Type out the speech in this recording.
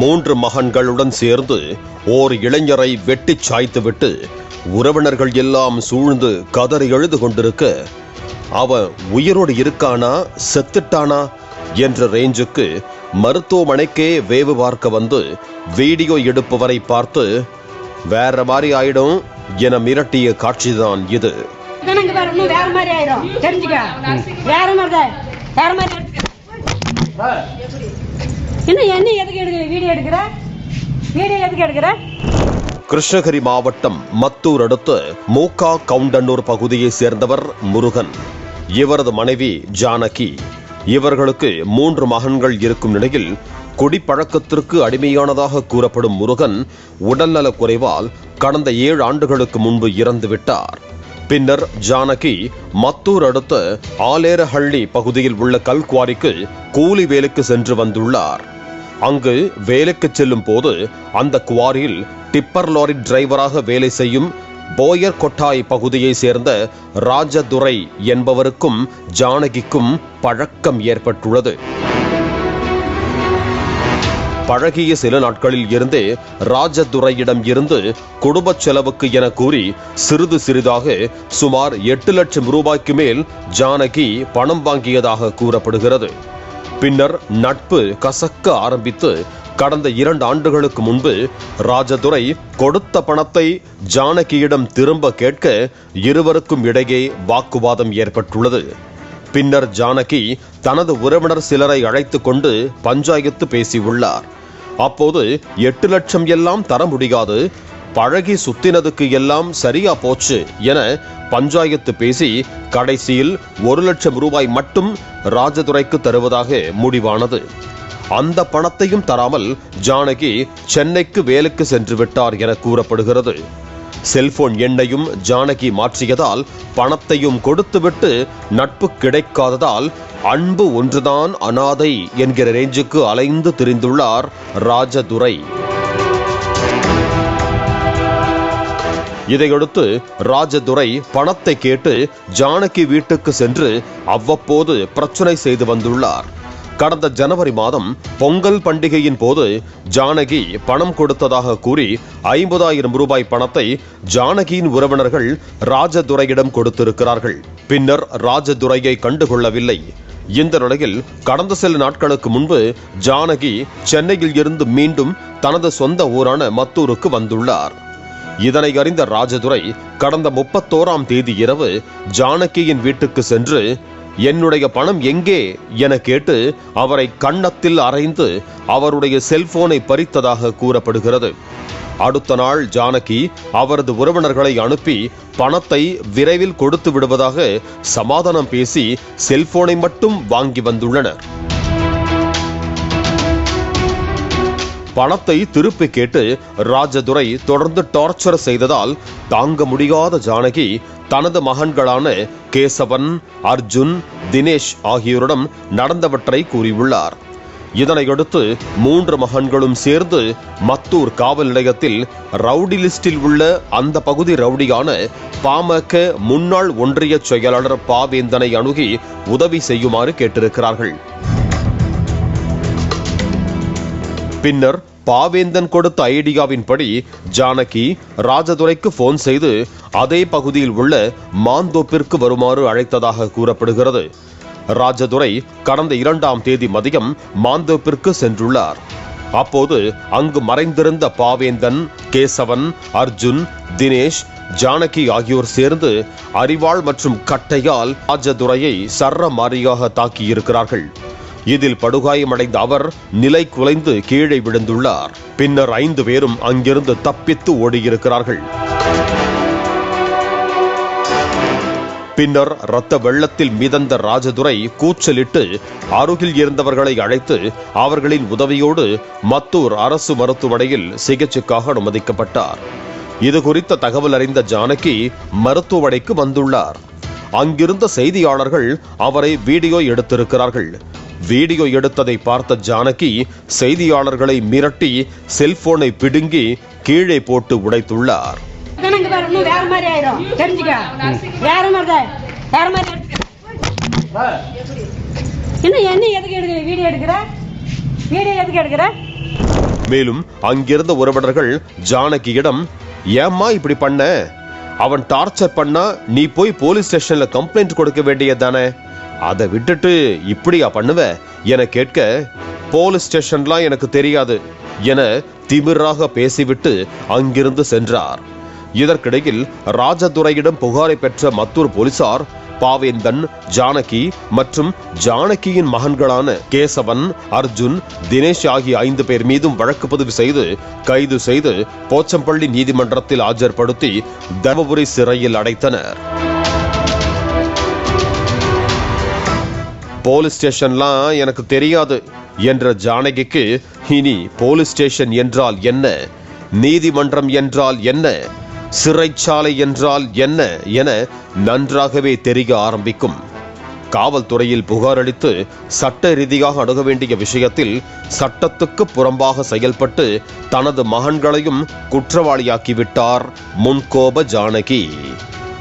மூன்று மகன்களுடன் சேர்ந்து ஓர் இளைஞரை வெட்டிச் சாய்த்துவிட்டு உறவினர்கள் எல்லாம் சூழ்ந்து கதறி எழுது கொண்டிருக்க அவன் உயிரோடு இருக்கானா செத்துட்டானா என்ற ரேஞ்சுக்கு மருத்துவமனைக்கே வேவு பார்க்க வந்து வீடியோ எடுப்பவரை பார்த்து வேற மாதிரி ஆயிடும் என மிரட்டிய காட்சிதான் இது. வேற மாதிரி ஆயிரும். தெரிஞ்சுக்க. வேற மாதிரி வேற மாதிரி என்ன என்ன எதுக்கு எடுக்கிற? வீடியோ எடுக்கிற? வீடியோ எதுக்கு எடுக்கிற? கிருஷ்ணகிரி மாவட்டம் மத்தூர் அடுத்த மூக்கா கவுண்டன்னூர் பகுதியை சேர்ந்தவர் முருகன். இவரது மனைவி ஜானகி. இவர்களுக்கு மூன்று மகன்கள் இருக்கும் நிலையில் குடிப்பழக்கத்திற்கு அடிமையானதாக கூறப்படும் முருகன் உடல்நலக் குறைவால் கடந்த ஏழு ஆண்டுகளுக்கு முன்பு இறந்துவிட்டார். பின்னர் ஜானகி மத்தூர் அடுத்த ஆலேரஹள்ளி பகுதியில் உள்ள கல்குவாரிக்கு கூலி வேலைக்கு சென்று வந்துள்ளார். அங்கு வேலைக்கு செல்லும் போது அந்த குவாரியில் டிப்பர் லாரி டிரைவராக வேலை செய்யும் போயர் கொட்டாய் பகுதியை சேர்ந்த ராஜதுரை என்பவருக்கும் ஜானகிக்கும் பழக்கம் ஏற்பட்டுள்ளது. பழகிய சில நாட்களில் இருந்தே ராஜதுரையிடம் இருந்து குடும்ப செலவுக்கு என கூறி சிறிது சிறிதாக சுமார் எட்டு லட்சம் ரூபாய்க்கு மேல் ஜானகி பணம் வாங்கியதாக கூறப்படுகிறது. பின்னர் நட்பு கசக்க ஆரம்பித்து கடந்த இரண்டு ஆண்டுகளுக்கு முன்பு ராஜதுரை கொடுத்த பணத்தை ஜானகியிடம் திரும்ப கேட்க இருவருக்கும் இடையே வாக்குவாதம் ஏற்பட்டுள்ளது. பின்னர் ஜானகி தனது உறவினர் சிலரை அழைத்து கொண்டு பஞ்சாயத்து பேசியுள்ளார். அப்போது எட்டு லட்சம் எல்லாம் தர முடியாது. பழகி சுத்தினதுக்கு எல்லாம் சரியா போச்சு என பஞ்சாயத்து பேசி கடைசியில் ஒரு லட்சம் ரூபாய் மட்டும் ராஜதுரைக்கு தருவதாக முடிவானது. அந்த பணத்தையும் தராமல் ஜானகி சென்னைக்கு வேலைக்கு சென்று விட்டார் என கூறப்படுகிறது. செல்போன் எண்ணையும் ஜானகி மாற்றியதால் பணத்தையும் கொடுத்துவிட்டு நட்பு கிடைக்காததால் அன்பு ஒன்றுதான் அனாதை என்கிற ரேஞ்சுக்கு அலைந்து திரிந்துள்ளார் ராஜதுரை. இதையடுத்து ராஜதுரை பணத்தை கேட்டு ஜானகி வீட்டுக்கு சென்று அவ்வப்போது பிரச்சனை செய்து வந்துள்ளார். கடந்த ஜனவரி மாதம் பொங்கல் பண்டிகையின் போது ஜானகி பணம் கொடுத்ததாக கூறி ஐம்பதாயிரம் ரூபாய் பணத்தை ஜானகியின் உறவினர்கள் ராஜதுரையிடம் கொடுத்திருக்கிறார்கள். பின்னர் ராஜதுரையை கண்டுகொள்ளவில்லை. இந்த நிலையில் கடந்த சில நாட்களுக்கு முன்பு ஜானகி சென்னையில் இருந்து மீண்டும் தனது சொந்த ஊரான மத்தூருக்கு வந்துள்ளார். இதனை அறிந்த ராஜதுரை கடந்த முப்பத்தோராம் தேதி இரவு ஜானகியின் வீட்டுக்கு சென்று என்னுடைய பணம் எங்கே? என கேட்டு அவரை கன்னத்தில் அறைந்து அவருடைய செல்போனை பறித்ததாக கூறப்படுகிறது. அடுத்த நாள் ஜானகி அவரது உறவினர்களை அனுப்பி பணத்தை விரைவில் கொடுத்து விடுவதாக சமாதானம் பேசி செல்போனை மட்டும் வாங்கி வந்துள்ளனர். பணத்தை திருப்பி கேட்டு ராஜதுரை தொடர்ந்து டார்ச்சர் செய்ததால் தாங்க முடியாத ஜானகி தனது மகன்களான கேசவன் அர்ஜுன் தினேஷ் ஆகியோரிடம் நடந்தவற்றை கூறியுள்ளார். இதனையடுத்து மூன்று மகன்களும் சேர்ந்து மத்தூர் காவல் நிலையத்தில் ரவுடி லிஸ்டில் உள்ள அந்த பகுதி ரவுடியான பாமக முன்னாள் ஒன்றிய செயலாளர் பாவேந்தனை அணுகி உதவி செய்யுமாறு கேட்டிருக்கிறார்கள். பின்னர் பாவேந்தன் கொடுத்த ஐடியாவின்படி ஜானகி ராஜதுரைக்கு போன் செய்து அதே பகுதியில் உள்ள மாந்தோப்பிற்கு வருமாறு அழைத்ததாக கூறப்படுகிறது. ராஜதுரை கடந்த இரண்டாம் தேதி மதியம் மாந்தோப்பிற்கு சென்றுள்ளார். அப்போது அங்கு மறைந்திருந்த பாவேந்தன் கேசவன் அர்ஜுன் தினேஷ் ஜானகி ஆகியோர் சேர்ந்து அரிவாள் மற்றும் கட்டையால் ராஜதுரையை சர்ற மாறியாக தாக்கியிருக்கிறார்கள். இதில் படுகாயமடைந்த அவர் நிலை குலைந்து கீழே விழுந்துள்ளார். பின்னர் ஐந்து பேரும் அங்கிருந்து தப்பித்து ஓடியிருக்கிறார்கள். பின்னர் இரத்த வெள்ளத்தில் மிதந்த ராஜதுரை கூச்சலிட்டு அருகில் இருந்தவர்களை அழைத்து அவர்களின் உதவியோடு மத்தூர் அரசு மருத்துவமனையில் சிகிச்சைக்காக அனுமதிக்கப்பட்டார். இது குறித்த தகவல் அறிந்த ஜானகி மருத்துவமனைக்கு வந்துள்ளார். அங்கிருந்த செய்தியாளர்கள் அவரை வீடியோ எடுத்திருக்கிறார்கள். வீடியோ எடுத்ததை பார்த்த ஜானகி செய்தியாளர்களை மிரட்டி செல்போனை பிடுங்கி கீழே போட்டு உடைத்துள்ளார். என்ன என்ன எதுக்கு எடுக்கிற? வீடியோ எடுக்கிற? வீடியோ எதுக்கு எடுக்கிற? மேலும் அங்கிருந்த உறவினர்கள் ஜானகியிடம் ஏம்மா இப்படி பண்ண? அவன் டார்ச்சர் பண்ணா நீ போய் போலீஸ் ஸ்டேஷன்ல கம்ப்ளைண்ட் கொடுக்க வேண்டியதானே அதை விட்டுட்டு இப்படியா பண்ணுவ? என கேட்க போலீஸ் ஸ்டேஷன்லாம் எனக்கு தெரியாது என திமிராக பேசிவிட்டு அங்கிருந்து சென்றார். இதற்கிடையில் ராஜதுரையிடம் புகாரை பெற்ற மத்தூர் போலீசார் பாவேந்தன் ஜானகி மற்றும் ஜானகியின் மகன்களான கேசவன் அர்ஜுன் தினேஷ் ஆகிய ஐந்து பேர் மீதும் வழக்கு பதிவு செய்து கைது செய்து போச்சம்பள்ளி நீதிமன்றத்தில் ஆஜர்படுத்தி தர்மபுரி சிறையில் அடைத்தனர். போலீஸ் ஸ்டேஷன்லாம் எனக்கு தெரியாது என்ற ஜானகிக்கு இனி போலீஸ் ஸ்டேஷன் என்றால் என்ன? நீதிமன்றம் என்றால் என்ன? சிறைச்சாலை என்றால் என்ன? என நன்றாகவே தெரிய ஆரம்பிக்கும். காவல்துறையில் புகார் அளித்து சட்ட ரீதியாக அணுக வேண்டிய விஷயத்தில் சட்டத்துக்கு புறம்பாக செயல்பட்டு தனது மகன்களையும் குற்றவாளியாக்கிவிட்டார் முன்கோப ஜானகி.